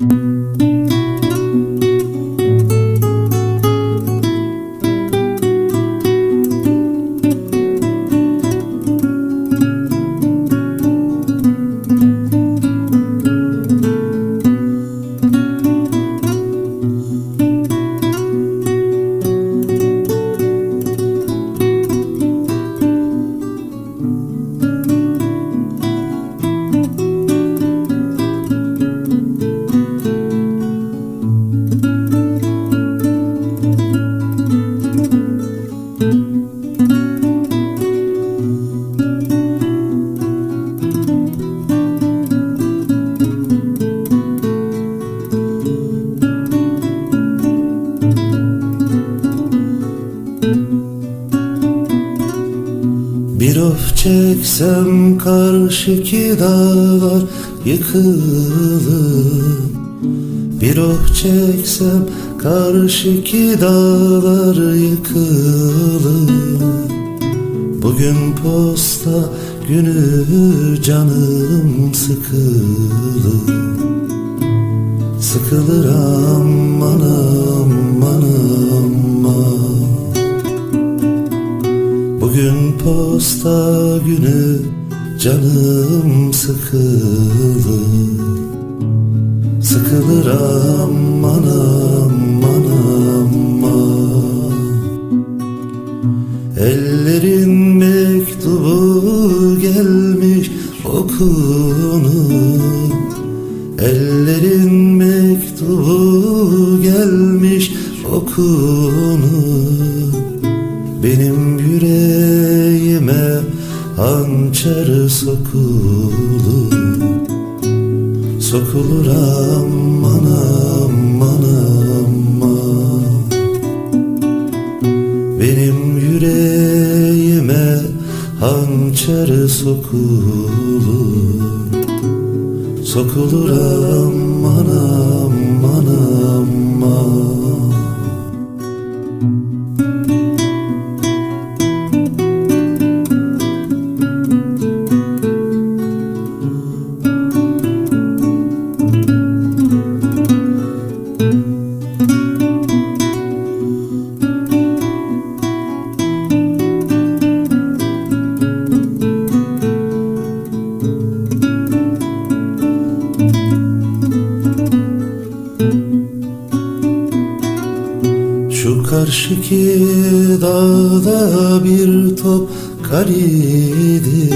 Mm-hmm. Çeksem karşıki dağlar yıkılır. Bir oh çeksem karşıki dağlar yıkılır. Bugün posta günü canım sıkılır. Sıkılır aman aman aman. Bugün posta günü canım sıkılır. Sıkılır aman aman aman. Ellerin mektubu gelmiş okunur. Ellerin mektubu gelmiş okunur yüreğime hançer sokulur. Sokulur aman aman aman. Benim yüreğime hançer sokulur. Sokulur aman aman aman Şu karşıki dağda bir top kar idi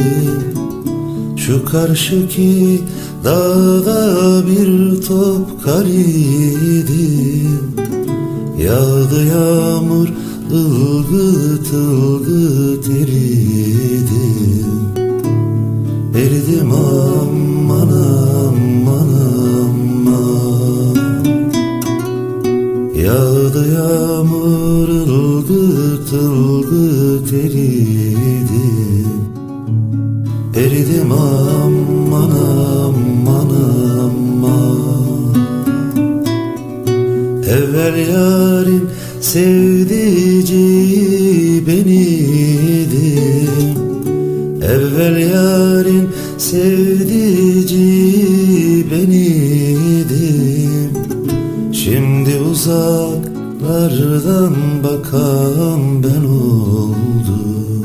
Şu karşıki dağda bir top kar idi Yağdı yağmur ılgıt ılgıt eridim Eridim aman Yağdı yağmur ılgıt ılgıt eridim Eridim aman aman aman Evvel yarın sevdici beniydim Evvel yarın sevdici beniydim Şimdi uzaklardan bakan ben oldum.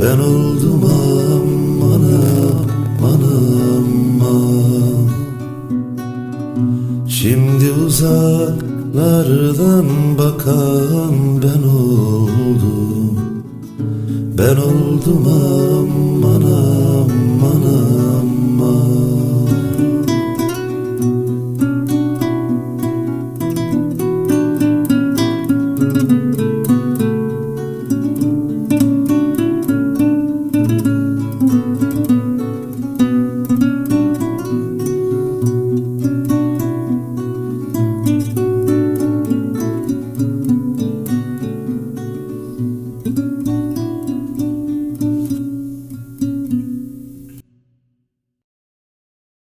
Ben oldum aman aman aman. Şimdi uzaklardan bakan ben oldum. Ben oldum aman aman aman